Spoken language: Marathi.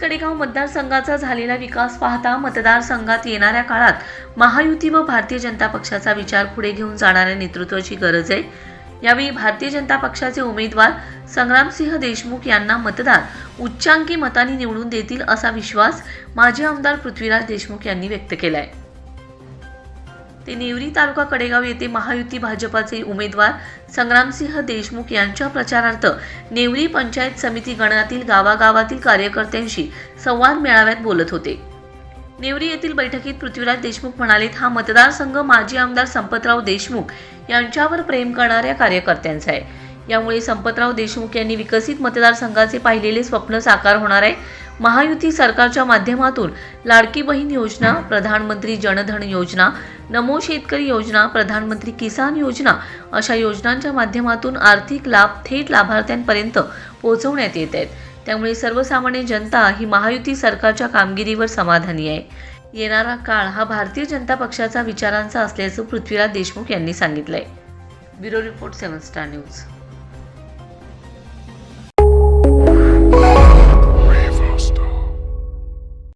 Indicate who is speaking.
Speaker 1: कडेगाव मतदारसंघाचा झालेला विकास पाहता मतदारसंघात येणाऱ्या काळात महायुती व भारतीय जनता पक्षाचा विचार पुढे घेऊन जाणाऱ्या नेतृत्वाची गरज आहे. यावेळी भारतीय जनता पक्षाचे उमेदवार संग्रामसिंह देशमुख यांना मतदार उच्चांकी मतांनी निवडून देतील असा विश्वास माजी आमदार पृथ्वीराज देशमुख यांनी व्यक्त केला आहे ते नेवरी तालुका कडेगाव येथे महायुती भाजपाचे उमेदवार संग्रामसिंह देशमुख यांच्या प्रचारार्थ नेवरी पंचायत समिती गणातील गावागावातील कार्यकर्त्यांशी संवाद मेळाव्यात बोलत होते. नेवरी येथील बैठकीत पृथ्वीराज देशमुख म्हणालेत हा मतदारसंघ माजी आमदार संपतराव देशमुख यांच्यावर प्रेम करणाऱ्या कार्यकर्त्यांचा आहे. यामुळे संपतराव देशमुख यांनी विकसित मतदारसंघाचे पाहिलेले स्वप्न साकार होणार आहे. महायुती सरकारच्या माध्यमातून लाडकी बहीण योजना प्रधानमंत्री जनधन योजना नमो शेतकरी योजना प्रधानमंत्री किसान योजना अशा योजनांच्या माध्यमातून आर्थिक लाभ थेट लाभार्थ्यांपर्यंत पोहोचवण्यात येत आहेत. त्यामुळे सर्वसामान्य जनता ही महायुती सरकारच्या कामगिरीवर समाधानी आहे. येणारा काळ हा भारतीय जनता पक्षाचा विचारांचा असल्याचं पृथ्वीराज देशमुख यांनी सांगितलंय. Bureau report seven star news.